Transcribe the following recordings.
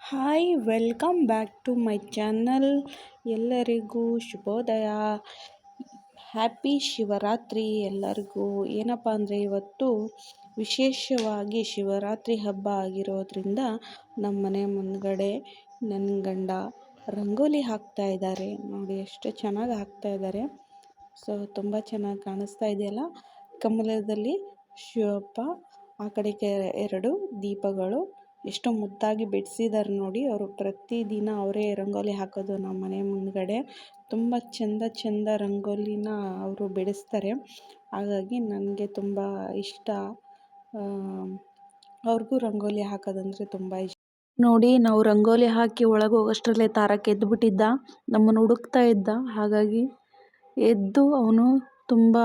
Hi, welcome back to my channel. ಎಲ್ಲರಿಗೂ ಶುಭೋದಯ. Happy Shivaratri ಎಲ್ಲರಿಗೂ. ಏನಪ್ಪ ಅಂದರೆ ಇವತ್ತು ವಿಶೇಷವಾಗಿ ಶಿವರಾತ್ರಿ ಹಬ್ಬ ಆಗಿರೋದ್ರಿಂದ ನಮ್ಮ ಮನೆ ಮುಂದ್ಗಡೆ ನನ್ನ ಗಂಡ ರಂಗೋಲಿ ಹಾಕ್ತಾ ಇದ್ದಾರೆ. ನೋಡಿ ಎಷ್ಟು ಚೆನ್ನಾಗಿ ಹಾಕ್ತಾ ಇದ್ದಾರೆ. ಸೊ, ತುಂಬ ಚೆನ್ನಾಗಿ ಕಾಣಿಸ್ತಾ ಇದೆಯಲ್ಲ? ಕಮಲದಲ್ಲಿ ಶಿವಪ್ಪ, ಆ ಕಡೆಗೆ ಎರಡು ದೀಪಗಳು ಎಷ್ಟು ಮುದ್ದಾಗಿ ಬಿಡಿಸಿದ್ದಾರೆ ನೋಡಿ. ಅವರು ಪ್ರತಿದಿನ ಅವರೇ ರಂಗೋಲಿ ಹಾಕೋದು ನಮ್ಮ ಮನೆ ಮುಂದ್ಗಡೆ. ತುಂಬ ಚೆಂದ ಚೆಂದ ರಂಗೋಲಿನ ಅವರು ಬಿಡಿಸ್ತಾರೆ. ಹಾಗಾಗಿ ನನಗೆ ತುಂಬ ಇಷ್ಟ. ಅವ್ರಿಗೂ ರಂಗೋಲಿ ಹಾಕೋದಂದರೆ ತುಂಬ ಇಷ್ಟ. ನೋಡಿ, ನಾವು ರಂಗೋಲಿ ಹಾಕಿ ಒಳಗೆ ಹೋಗೋಷ್ಟರಲ್ಲೇ ತಾರಕ್ ಎದ್ದುಬಿಟ್ಟಿದ್ದ ನಮ್ಮನ್ನು ಹುಡುಕ್ತಾ ಇದ್ದ. ಹಾಗಾಗಿ ಎದ್ದು ಅವನು ತುಂಬ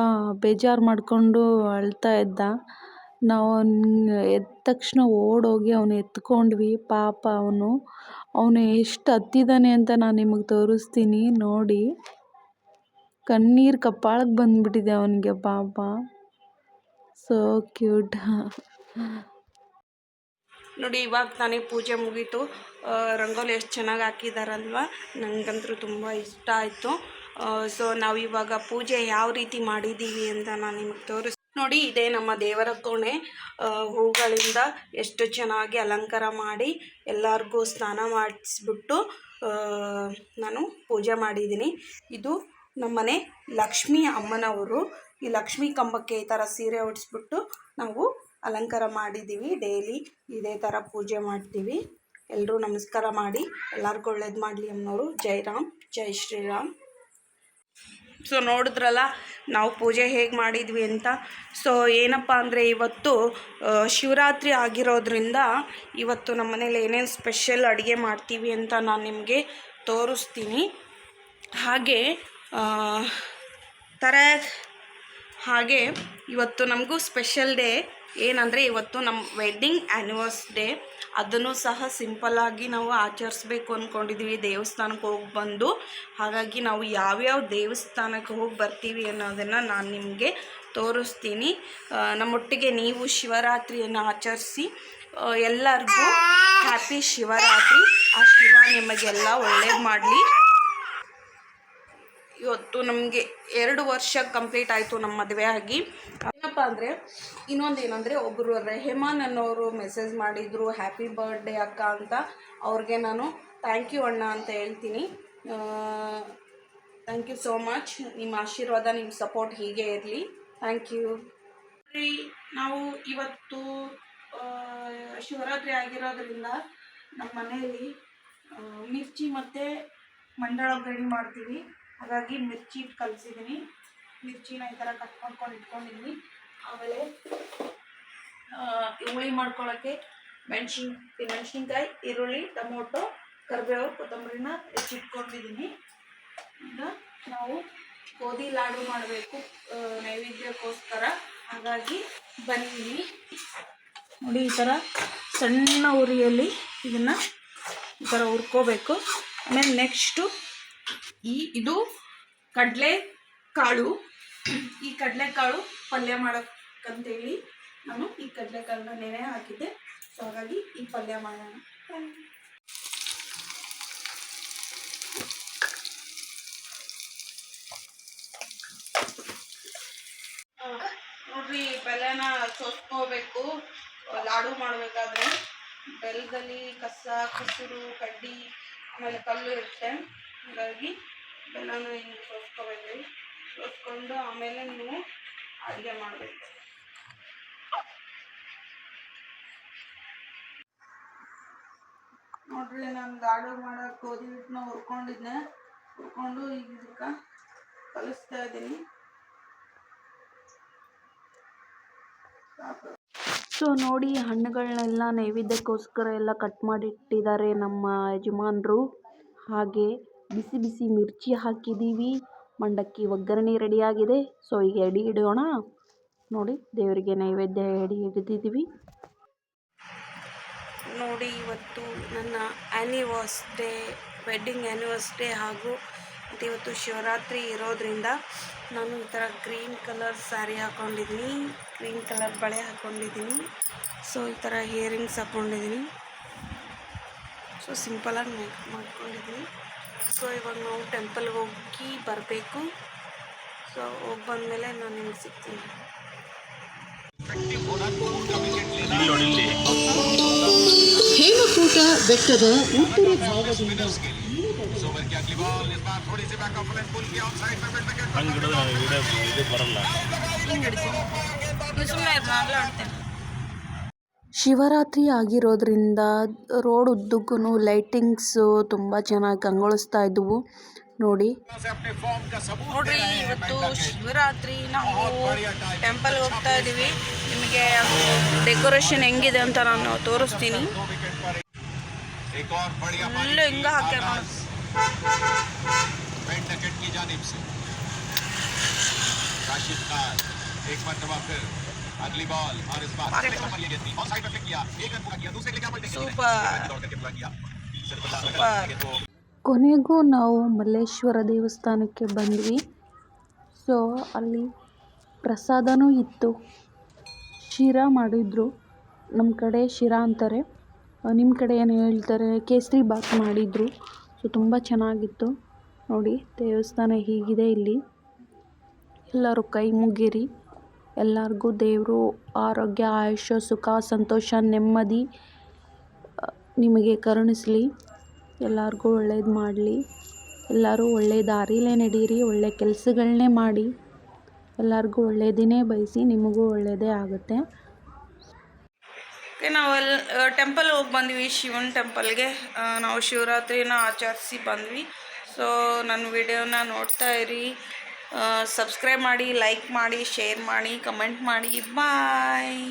ಬೇಜಾರು ಮಾಡಿಕೊಂಡು ಅಳ್ತಾ ಇದ್ದ. ನಾವು ಅವ್ನ ಎದ್ದ ತಕ್ಷಣ ಓಡೋಗಿ ಅವ್ನ ಎತ್ಕೊಂಡ್ವಿ. ಪಾಪ ಅವನು. ಅವನು ಎಷ್ಟು ಹತ್ತಿದ್ದಾನೆ ಅಂತ ನಾನು ನಿಮಗೆ ತೋರಿಸ್ತೀನಿ. ನೋಡಿ. ಕಣ್ಣೀರು ಕಪ್ಪಾಳಕ್ಕೆ ಬಂದುಬಿಟ್ಟಿದೆ ಅವನಿಗೆ ಪಾಪ. ಸೋ ಕ್ಯೂಟ್ ನೋಡಿ, ಇವಾಗ ತಾನೇ ಪೂಜೆ ಮುಗೀತು. ರಂಗೋಲಿ ಎಷ್ಟು ಚೆನ್ನಾಗಿ ಹಾಕಿದಾರಲ್ವ? ನನಗಂತೂ ತುಂಬ ಇಷ್ಟ ಆಯಿತು. ಸೊ ನಾವು ಇವಾಗ ಪೂಜೆ ಯಾವ ರೀತಿ ಮಾಡಿದ್ದೀವಿ ಅಂತ ನಾನು ನಿಮಗೆ ತೋರಿಸ್ ನೋಡಿ, ಇದೇ ನಮ್ಮ ದೇವರ ಕೋಣೆ. ಹೂಗಳಿಂದ ಎಷ್ಟು ಚೆನ್ನಾಗಿ ಅಲಂಕಾರ ಮಾಡಿ ಎಲ್ಲರಿಗೂ ಸ್ನಾನ ಮಾಡಿಸ್ಬಿಟ್ಟು ನಾನು ಪೂಜೆ ಮಾಡಿದ್ದೀನಿ. ಇದು ನಮ್ಮನೆ ಲಕ್ಷ್ಮೀ ಅಮ್ಮನವರು. ಈ ಲಕ್ಷ್ಮೀ ಕಂಬಕ್ಕೆ ಈ ಥರ ಸೀರೆ ಉಡಿಸ್ಬಿಟ್ಟು ನಾವು ಅಲಂಕಾರ ಮಾಡಿದ್ದೀವಿ ಡೈಲಿ ಇದೇ ಥರ ಪೂಜೆ ಮಾಡ್ತೀವಿ. ಎಲ್ಲರೂ ನಮಸ್ಕಾರ ಮಾಡಿ, ಎಲ್ಲರಿಗೂ ಒಳ್ಳೇದು ಮಾಡಲಿ ಅಮ್ಮನವರು. ಜೈ ರಾಮ್, ಜೈ ಶ್ರೀರಾಮ್. ಸೊ ನೋಡಿದ್ರಲ್ಲ, ನಾವು ಪೂಜೆ ಹೇಗೆ ಮಾಡಿದ್ವಿ ಅಂತ. ಸೊ ಏನಪ್ಪ ಅಂದರೆ ಇವತ್ತು ಶಿವರಾತ್ರಿ ಆಗಿರೋದ್ರಿಂದ ಇವತ್ತು ನಮ್ಮ ಮನೇಲಿ ಏನೇನು ಸ್ಪೆಷಲ್ ಅಡುಗೆ ಮಾಡ್ತೀವಿ ಅಂತ ನಾನು ನಿಮಗೆ ತೋರಿಸ್ತೀನಿ. ಹಾಗೆ ಥರ ಹಾಗೆ ಇವತ್ತು ನಮಗೂ ಸ್ಪೆಷಲ್ ಡೇ. ಏನಂದರೆ ಇವತ್ತು ನಮ್ಮ ವೆಡ್ಡಿಂಗ್ ಆ್ಯನಿವರ್ಸ್ ಡೇ ಅದನ್ನು ಸಹ ಸಿಂಪಲ್ಲಾಗಿ ನಾವು ಆಚರಿಸ್ಬೇಕು ಅಂದ್ಕೊಂಡಿದ್ದೀವಿ ದೇವಸ್ಥಾನಕ್ಕೆ ಹೋಗಿ ಬಂದು, ಹಾಗಾಗಿ ನಾವು ಯಾವ್ಯಾವ ದೇವಸ್ಥಾನಕ್ಕೆ ಹೋಗಿ ಬರ್ತೀವಿ ಅನ್ನೋದನ್ನು ನಾನು ನಿಮಗೆ ತೋರಿಸ್ತೀನಿ. ನಮ್ಮೊಟ್ಟಿಗೆ ನೀವು ಶಿವರಾತ್ರಿಯನ್ನು ಆಚರಿಸಿ ಎಲ್ಲರಿಗೂ ಹ್ಯಾಪಿ ಶಿವರಾತ್ರಿ. ಆ, ಶಿವ ನಿಮಗೆಲ್ಲ ಒಳ್ಳೇದು ಮಾಡಲಿ. ಇವತ್ತು ನಮಗೆ ಎರಡು ವರ್ಷ ಕಂಪ್ಲೀಟ್ ಆಯಿತು ನಮ್ಮ ಮದುವೆ ಆಗಿ. ಏನಪ್ಪ ಅಂದರೆ, ಇನ್ನೊಂದು ಏನಂದರೆ ಒಬ್ಬರು ರೆಹಮಾನ್ ಅನ್ನೋರು ಮೆಸೇಜ್ ಮಾಡಿದರು ಹ್ಯಾಪಿ ಬರ್ಡೇ ಅಕ್ಕ ಅಂತ. ಅವ್ರಿಗೆ ನಾನು ಥ್ಯಾಂಕ್ ಯು ಅಣ್ಣ ಅಂತ ಹೇಳ್ತೀನಿ. ಥ್ಯಾಂಕ್ ಯು ಸೋ ಮಚ್ ನಿಮ್ಮ ಆಶೀರ್ವಾದ ನಿಮ್ಮ ಸಪೋರ್ಟ್ ಹೀಗೆ ಇರಲಿ. ಥ್ಯಾಂಕ್ ಯು ನಾವು ಇವತ್ತು ಶಿವರಾತ್ರಿ ಆಗಿರೋದ್ರಿಂದ ನಮ್ಮ ಮನೆಯಲ್ಲಿ ಮಿರ್ಚಿ ಮತ್ತು ಮಂಡಳ ಒಗ್ಗರಣೆ ಮಾಡ್ತೀವಿ. ಹಾಗಾಗಿ ಮಿರ್ಚಿ ಇಟ್ಟು ಕಲಿಸಿದ್ದೀನಿ ಮಿರ್ಚಿನ ಈ ಥರ ಕಟ್ ಮಾಡ್ಕೊಂಡು ಇಟ್ಕೊಂಡಿದ್ದೀನಿ ಆಮೇಲೆ ಹುಳಿ ಮಾಡ್ಕೊಳ್ಳೋಕ್ಕೆ ಮೆಣಸಿನ್ ಮೆಣಸಿನ್ಕಾಯಿ, ಈರುಳ್ಳಿ, ಟೊಮೊಟೊ ಕರಿಬೇವು ಕೊತ್ತಂಬರಿನ ಹೆಚ್ಚಿಟ್ಕೊಂಡಿದ್ದೀನಿ ಈಗ ನಾವು ಗೋಧಿ ಲಾಡು ಮಾಡಬೇಕು ನೈವೇದ್ಯಕ್ಕೋಸ್ಕರ. ಹಾಗಾಗಿ ಬನ್ನಿ. ನೋಡಿ, ಈ ಥರ ಸಣ್ಣ ಉರಿಯಲ್ಲಿ ಇದನ್ನು ಈ ಥರ ಹುರ್ಕೋಬೇಕು. ಆಮೇಲೆ ನೆಕ್ಸ್ಟು ಈ ಇದು ಕಡಲೆ ಕಾಳು. ಈ ಕಡಲೆಕಾಳು ಪಲ್ಯ ಮಾಡೋಕ್ಕಂತೇಳಿ ನಾನು ಈ ಕಡಲೆಕಾಳನ್ನ ನೆನೆ ಹಾಕಿದ್ದೆ. ಸೊ ಹಾಗಾಗಿ ಈ ಪಲ್ಯ ಮಾಡೋಣ. ನೋಡ್ರಿ ಬೆಲ್ಲನ ಸೋಸ್ಕೋಬೇಕು ಲಾಡು ಮಾಡಬೇಕಾದ್ರೆ ಬೆಲ್ಲದಲ್ಲಿ ಕಸ, ಕಸರು, ಕಡ್ಡಿ, ಆಮೇಲೆ ಕಲ್ಲು ಇರುತ್ತೆ. ಹಾಗಾಗಿ ಬೆಲ್ಲನ ಹಿಂಗೆ ಸೋಸ್ಕೋಬೇಕು ಸೋಸ್ಕೊಂಡು ಆಮೇಲೆ ನೀವು ಅಡುಗೆ ಮಾಡಬೇಕು. ನೋಡ್ರಿ ನಾನು ಆರ್ಡರ್ ಮಾಡೋಕೆ ಗೋಧಿ ಹಿಟ್ಟನ್ನ ಹುರ್ಕೊಂಡಿದ್ದೆ. ಹುರ್ಕೊಂಡು ಈಗ ಇದಕ್ಕೆ ಕಲಿಸ್ತಾ ಇದ್ದೀನಿ ಸೊ ನೋಡಿ ಹಣ್ಣುಗಳನ್ನೆಲ್ಲ ನೈವೇದ್ಯಕ್ಕೋಸ್ಕರ ಎಲ್ಲ ಕಟ್ ಮಾಡಿಟ್ಟಿದ್ದಾರೆ ನಮ್ಮ ಯಜಮಾನರು. ಹಾಗೆ ಬಿಸಿ ಬಿಸಿ ಮಿರ್ಚಿ ಹಾಕಿದ್ದೀವಿ. ಮಂಡಕ್ಕಿ ಒಗ್ಗರಣೆ ರೆಡಿಯಾಗಿದೆ. ಸೊ, ಈಗ ಎಡೆ ಇಡೋಣ ನೋಡಿ, ದೇವರಿಗೆ ನೈವೇದ್ಯ ಎಡೆ ಹಿಡಿದಿದ್ದೀವಿ. ನೋಡಿ, ಇವತ್ತು ನನ್ನ anniversary wedding anniversary ಹಾಗೂ ಮತ್ತು ಇವತ್ತು ಶಿವರಾತ್ರಿ ಇರೋದ್ರಿಂದ ನಾನು ಈ ಥರ ಗ್ರೀನ್ ಕಲರ್ ಸ್ಯಾರಿ ಹಾಕ್ಕೊಂಡಿದ್ದೀನಿ ಗ್ರೀನ್ ಕಲರ್ ಬಳೆ ಹಾಕ್ಕೊಂಡಿದ್ದೀನಿ ಸೊ, ಈ ಥರ ಇಯರಿಂಗ್ಸ್ ಹಾಕ್ಕೊಂಡಿದ್ದೀನಿ ಸೊ ಸಿಂಪಲಾಗಿ ಮೇಕಪ್ ಮಾಡ್ಕೊಂಡಿದ್ವಿ ಸೊ ಇವಾಗ ನಾವು ಟೆಂಪಲ್ಗೆ ಹೋಗಿ ಬರಬೇಕು. ಸೊ ಹೋಗಿ ಬಂದಮೇಲೆ ನಾನು ನಿಮ್ಗೆ ಸಿಗ್ತೀನಿ. ಹೇಮಕೂಟ ಬೆಟ್ಟದ ಉತ್ತರ ಭಾಗದಿಂದ ಸುಮ್ಮನೆ ಬರಲ್ಲ. ಶಿವರಾತ್ರಿ ಆಗಿರೋದ್ರಿಂದ ರೋಡ್ ಉದ್ದಕ್ಕೂ ಲೈಟಿಂಗ್ಸು ತುಂಬ ಚೆನ್ನಾಗಿ ಕಂಗೊಳಿಸ್ತಾ ಇದ್ವು ನೋಡಿ ನೋಡ್ರಿ ಇವತ್ತು ಶಿವರಾತ್ರಿ ನಾವು ಟೆಂಪಲ್ ಹೋಗ್ತಾ ಇದ್ದೀವಿ ನಿಮಗೆ ಡೆಕೋರೇಷನ್ ಹೆಂಗಿದೆ ಅಂತ ನಾನು ತೋರಿಸ್ತೀನಿ ಫುಲ್ ಹಿಂಗ ಹಾಕ್ಯಾರ ನೋಡಿ पेंट की जानिब से राशिद खान एक मरतबा फिर अगली बॉल और इस बार अरे सिक्स नंबर ये गेंद थी और साइड पर फ्लिक किया एक रन पूरा किया दूसरे के लिए क्या पलटे Super. दौड़ करके पूरा किया सिर्फ अल्लाह Super. के तो ಕೊನೆಗೂ ನಾವು ಮಲ್ಲೇಶ್ವರ ದೇವಸ್ಥಾನಕ್ಕೆ ಬಂದ್ವಿ ಸೊ ಅಲ್ಲಿ ಪ್ರಸಾದನೂ ಇತ್ತು ಶಿರಾ ಮಾಡಿದರು ನಮ್ಮ ಕಡೆ ಶಿರಾ ಅಂತಾರೆ ನಿಮ್ಮ ಕಡೆ ಏನು ಹೇಳ್ತಾರೆ ಕೇಸರಿ ಬಾತ್ ಮಾಡಿದರು ಸೊ ತುಂಬ ಚೆನ್ನಾಗಿತ್ತು ನೋಡಿ ದೇವಸ್ಥಾನ ಹೀಗಿದೆ ಇಲ್ಲಿ ಎಲ್ಲರೂ ಕೈ ಮುಗಿರಿ ಎಲ್ಲರಿಗೂ ದೇವರು, ಆರೋಗ್ಯ, ಆಯುಷ್ಯ, ಸುಖ, ಸಂತೋಷ, ನೆಮ್ಮದಿ ನಿಮಗೆ ಕರುಣಿಸಲಿ. ಎಲ್ಲರಿಗೂ ಒಳ್ಳೇದು ಮಾಡಲಿ. ಎಲ್ಲರೂ ಒಳ್ಳೆಯ ದಾರಿಲೇ ನಡೀರಿ, ಒಳ್ಳೆ ಕೆಲಸಗಳನ್ನೇ ಮಾಡಿ. ಎಲ್ಲರಿಗೂ ಒಳ್ಳೆಯದನ್ನೇ ಬಯಸಿ, ನಿಮಗೂ ಒಳ್ಳೆಯದೇ ಆಗುತ್ತೆ. ನಾವಲ್ಲಿ ಟೆಂಪಲ್ ಹೋಗಿ ಬಂದ್ವಿ, ಶಿವನ ಟೆಂಪಲ್ಗೆ ನಾವು ಶಿವರಾತ್ರಿನ ಆಚರಿಸಿ ಬಂದ್ವಿ. ಸೊ ನನ್ನ ವಿಡಿಯೋನ ನೋಡ್ತಾ ಇರಿ. ಸಬ್ಸ್ಕ್ರೈಬ್ ಮಾಡಿ ಲೈಕ್ ಮಾಡಿ ಶೇರ್ ಮಾಡಿ ಕಮೆಂಟ್ ಮಾಡಿ. ಬಾಯ್